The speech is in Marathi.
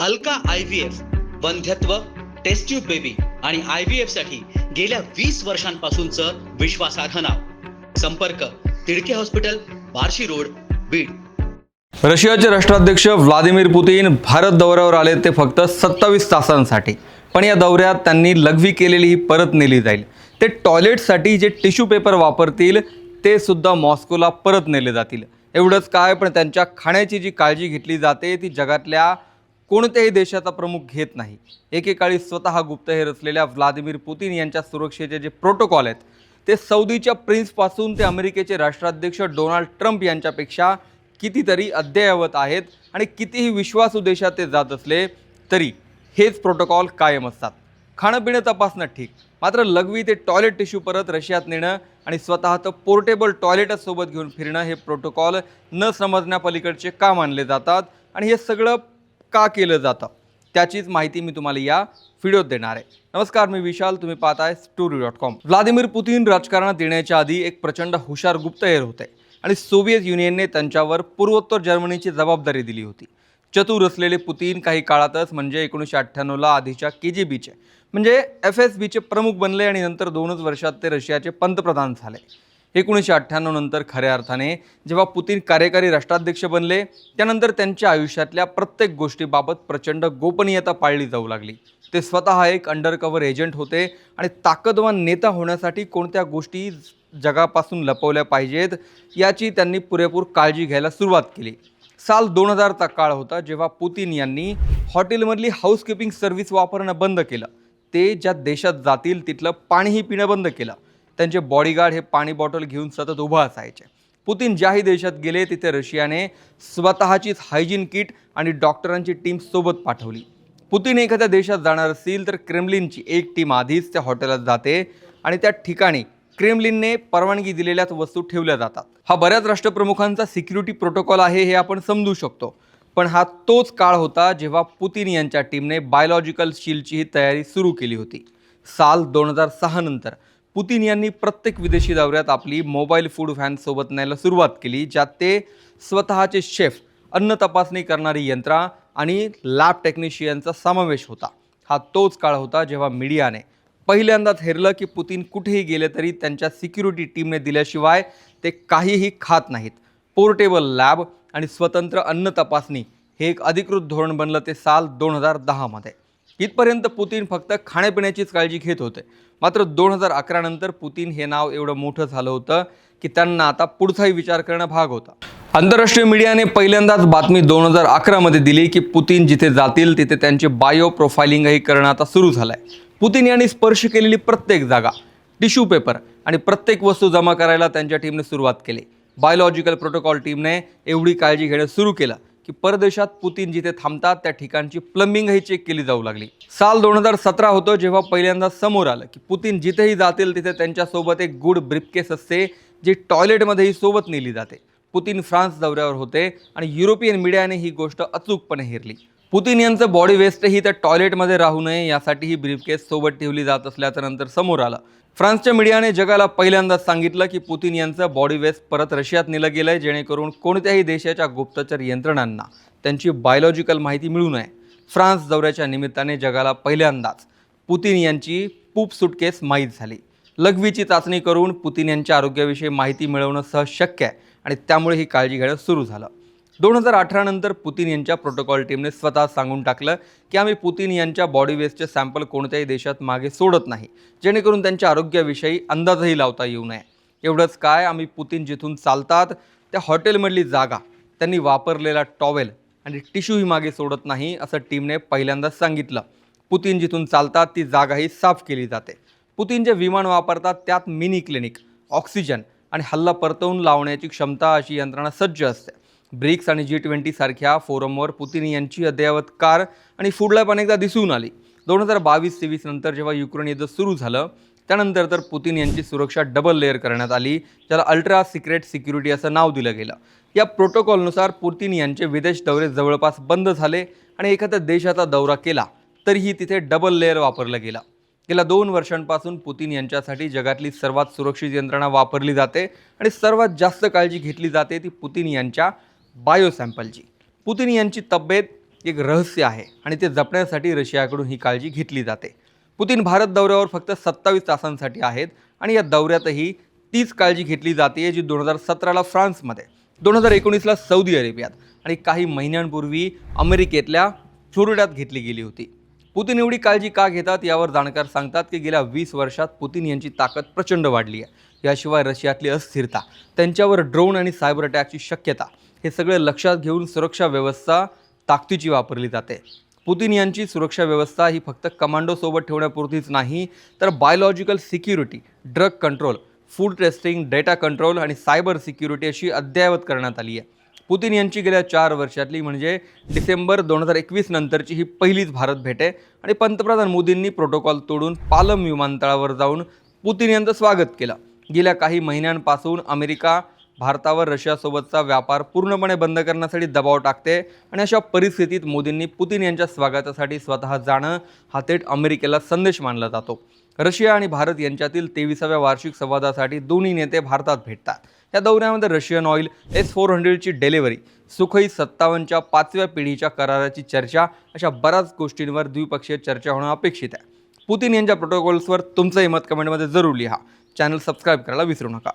अलका आय व्ही एफ वंध्यत्व टेस्ट्यूब बेबी आणि आय व्ही एफसाठी गेल्या वीस वर्षांपासूनचं विश्वासार्ह नाव. संपर्क तिडके हॉस्पिटल बार्शी रोड बीड. रशियाचे राष्ट्राध्यक्ष व्लादिमीर पुतीन भारत दौऱ्यावर आले ते फक्त सत्तावीस तासांसाठी. पण या दौऱ्यात त्यांनी लघवी केलेली ही परत नेली जाईल. ते टॉयलेटसाठी जे टिश्यू पेपर वापरतील ते सुद्धा मॉस्कोला परत नेले जातील. एवढंच काय पण त्यांच्या खाण्याची जी काळजी घेतली जाते ती जगातल्या कोणत्याही देशाचा प्रमुख घेत नाही. एकेकाळी स्वतः गुप्तहेर असलेल्या व्लादिमीर पुतीन यांच्या सुरक्षेचे जे प्रोटोकॉल आहेत ते सौदीच्या प्रिन्सपासून ते अमेरिकेचे राष्ट्राध्यक्ष डोनाल्ड ट्रम्प यांच्यापेक्षा कितीतरी अद्ययावत आहेत आणि कितीही विश्वासू देशात ते जात असले तरी हेच प्रोटोकॉल कायम असतात. खाणं पिणं तपासणं ठीक मात्र लघवी ते टॉयलेट टिश्यू परत रशियात नेणं आणि स्वतःचं पोर्टेबल टॉयलेटच सोबत घेऊन फिरणं हे प्रोटोकॉल न समजण्यापलीकडचे का मानले जातात आणि हे सगळं का केलं जातं? त्याचीच माहिती मी तुम्हाला या व्हिडिओत देणार आहे. नमस्कार मी विशाल. तुम्ही पाहताय story dot com Vladimir Putin राजकारणात येण्याच्या आधी एक प्रचंड हुशार गुप्तहेर होते आणि सोव्हिएत युनियनने त्यांच्यावर पूर्वोत्तर जर्मनीची जबाबदारी दिली होती. चतुर असलेले पुतीन काही काळातच म्हणजे एकोणीसशे अठ्ठ्याण्णवला आधीच्या के जी बीचे म्हणजे एफ एस बीचे प्रमुख बनले आणि नंतर दोनच वर्षात ते रशियाचे पंतप्रधान झाले. एकोणीसशे अठ्ठ्याण्णव नंतर खऱ्या अर्थाने जेव्हा पुतीन कार्यकारी राष्ट्राध्यक्ष बनले त्यानंतर त्यांच्या आयुष्यातल्या प्रत्येक गोष्टीबाबत प्रचंड गोपनीयता पाळली जाऊ लागली. ते स्वतः एक अंडरकव्हर एजंट होते आणि ताकदवान नेता होण्यासाठी कोणत्या गोष्टी जगापासून लपवल्या पाहिजेत याची त्यांनी पुरेपूर काळजी घ्यायला सुरुवात केली. साल दोन हजारचा काळ होता जेव्हा पुतीन यांनी हॉटेलमधली हाऊसकीपिंग सर्व्हिस वापरणं बंद केलं. ते ज्या देशात जातील तिथलं पाणीही पिणं बंद केलं. त्यांचे बॉडीगार्ड हे पाणी बॉटल घेऊन सतत उभं असायचे. पुतीन ज्याही देशात गेले तिथे रशियाने स्वतःचीच हायजीन किट आणि डॉक्टरांची टीम सोबत पाठवली. पुतीन एखाद्या देशात जाणार असतील तर क्रेमलिनची एक टीम आधीच त्या हॉटेलात जाते आणि त्या ठिकाणी क्रेमलिनने परवानगी दिलेल्याच वस्तू ठेवल्या जातात. हा बऱ्याच राष्ट्रप्रमुखांचा सिक्युरिटी प्रोटोकॉल आहे हे आपण समजू शकतो. पण हा तोच काळ होता जेव्हा पुतीन यांच्या टीमने बायोलॉजिकल शील्डची ही तयारी सुरू केली होती. साल दोन हजार सहा नंतर. पुतीन यांनी प्रत्येक विदेशी दौऱ्यात आपली मोबाईल फूड व्हॅन सोबत न्यायला सुरुवात केली ज्यात ते स्वतःचे शेफ अन्न तपासणी करणारी यंत्रा आणि लॅब टेक्निशियनचा समावेश होता. हा तोच काळ होता जेव्हा मीडियाने पहिल्यांदाच हेरलं की पुतीन कुठेही गेले तरी त्यांच्या सिक्युरिटी टीमने दिल्याशिवाय ते काहीही खात नाहीत. पोर्टेबल लॅब आणि स्वतंत्र अन्न तपासणी हे एक अधिकृत धोरण बनलं ते साल दोन हजार दहामध्ये इथपर्यंत पुतीन फक्त खाण्यापिण्याचीच काळजी घेत होते. मात्र दोन हजार अकरानंतर पुतीन हे नाव एवढं मोठं झालं होतं की त्यांना आता पुढचाही विचार करणं भाग होता. आंतरराष्ट्रीय मीडियाने पहिल्यांदाच बातमी दोन हजार अकरामध्ये दिली की पुतीन जिथे जातील तिथे त्यांचे बायो प्रोफायलिंगही करणं आता सुरू झालं आहे पुतीन यांनी स्पर्श केलेली प्रत्येक जागा टिश्यू पेपर आणि प्रत्येक वस्तू जमा करायला त्यांच्या टीमने सुरुवात केली. बायोलॉजिकल प्रोटोकॉल टीमने एवढी काळजी घेणं सुरू केलं. की परदेशात पुतीन जिथे थांबतात त्या ठिकाणची प्लंबिंगही चेक केली जाऊ लागली. साल दोन हजार सतरा होतं जेव्हा पहिल्यांदा समोर आलं की पुतीन जिथेही जातील तिथे त्यांच्यासोबत एक गुड ब्रिफकेस असते जी टॉयलेटमध्येही सोबत नेली जाते. पुतीन फ्रान्स दौऱ्यावर होते आणि युरोपियन मीडियाने ही गोष्ट अचूकपणे हेरली. पुतीन यांचं बॉडी वेस्टही त्या टॉयलेटमध्ये राहू नये यासाठी ही ब्रीफकेस सोबत ठेवली जात असल्याचं नंतर समोर आलं. फ्रान्सच्या मीडियाने जगाला पहिल्यांदाच सांगितलं की पुतीन यांचं बॉडी वेस्ट परत रशियात नेलं गेलं आहे जेणेकरून कोणत्याही देशाच्या गुप्तचर यंत्रणांना त्यांची बायोलॉजिकल माहिती मिळू नये. फ्रान्स दौऱ्याच्या निमित्ताने जगाला पहिल्यांदाच पुतीन यांची पूप सुटकेस माहीत झाली. लघवीची चाचणी करून पुतीन यांच्या आरोग्याविषयी माहिती मिळवणं सहज शक्य आहे आणि त्यामुळे ही काळजी घेणं सुरू झालं. दोन हजार अठरा नंतर पुतीन यांच्या प्रोटोकॉल टीमने स्वतः सांगून टाकलं की आम्ही पुतीन यांच्या बॉडी वेस्टचे सॅम्पल कोणत्याही देशात मागे सोडत नाही. जेणेकरून त्यांच्या आरोग्याविषयी अंदाजही लावता येऊ नये. एवढंच काय आम्ही पुतीन जिथून चालतात त्या हॉटेलमधली जागा त्यांनी वापरलेला टॉवेल आणि टिश्यूही मागे सोडत नाही असं टीमने पहिल्यांदाच सांगितलं. पुतीन जिथून चालतात ती जागाही साफ केली जाते. पुतीन जे विमान वापरतात त्यात मिनी क्लिनिक ऑक्सिजन आणि हल्ला परतवून लावण्याची क्षमता अशी यंत्रणा सज्ज असते. ब्रिक्स आणि जी ट्वेंटी सारख्या फोरमवर पुतीन यांची अद्ययावत कार आणि फूड लॅब अनेकदा दिसून आली. दोन हजार बावीस तेवीस नंतर जेव्हा युक्रेन युद्ध सुरू झालं त्यानंतर तर पुतीन यांची सुरक्षा डबल लेअर करण्यात आली ज्याला अल्ट्रा सिक्रेट सिक्युरिटी असं नाव दिलं गेलं. या प्रोटोकॉलनुसार पुतीन यांचे विदेश दौरे जवळपास बंद झाले आणि एखाद्या देशाचा दौरा केला तरीही तिथे डबल लेअर वापरलं गेलं. गेल्या दोन वर्षांपासून पुतीन यांच्यासाठी जगातली सर्वात सुरक्षित यंत्रणा वापरली जाते आणि सर्वात जास्त काळजी घेतली जाते ती पुतीन यांच्या बायोसॅम्पलची. पुतिन यांची तब्येत एक रहस्य आहे आणि ते जपण्यासाठी रशियाकडून ही काळजी घेतली जाते. पुतीन भारत दौऱ्यावर फक्त सत्तावीस तासांसाठी आहेत आणि या दौऱ्यातही तीच काळजी घेतली जाते जी दोन हजार सतराला फ्रान्समध्ये दोन हजार एकोणीसला सौदी अरेबियात आणि काही महिन्यांपूर्वी अमेरिकेतल्या फ्लोरिडात घेतली गेली होती. पुतीन एवढी काळजी का घेतात यावर जाणकार सांगतात की गेल्या वीस वर्षात पुतीन यांची ताकद प्रचंड वाढली आहे. याशिवाय रशियातली अस्थिरता त्यांच्यावर ड्रोन आणि सायबर अटॅकची शक्यता हे सगळे लक्षात घेऊन सुरक्षा व्यवस्था ताकदीची वापरली जाते. पुतीन यांची सुरक्षा व्यवस्था ही फक्त कमांडोसोबत ठेवण्यापुरतीच नाही तर biological security drug control food testing data control आणि सायबर सिक्युरिटी अशी अद्ययावत करण्यात आली आहे. पुतीन यांची गेल्या चार वर्षातली म्हणजे डिसेंबर दोन हजार एकवीस नंतरची ही पहिलीच भारत भेट आहे आणि पंतप्रधान मोदींनी प्रोटोकॉल तोडून पालम विमानतळावर जाऊन पुतीन यांचं स्वागत केलं. गेल्या काही महिन्यांपासून अमेरिका भारतावर रशियासोबतचा व्यापार पूर्णपणे बंद करण्यासाठी दबाव टाकते आणि अशा परिस्थितीत मोदींनी पुतीन यांच्या स्वागतासाठी स्वतः जाणं हा थेट अमेरिकेला संदेश मानला जातो. रशिया आणि भारत यांच्यातील तेविसाव्या वार्षिक संवादासाठी दोन्ही नेते भारतात भेटतात. या दौऱ्यामध्ये रशियन ऑइल एस फोर हंड्रेडची डिलिव्हरी सुखई सत्तावन्नच्या पाचव्या पिढीच्या कराराची चर्चा अशा बऱ्याच गोष्टींवर द्विपक्षीय चर्चा होणं अपेक्षित आहे. पुतीन यांच्या प्रोटोकॉल्सवर तुमचंही मत कमेंटमध्ये जरूर लिहा. चॅनल सबस्क्राईब करायला विसरू नका.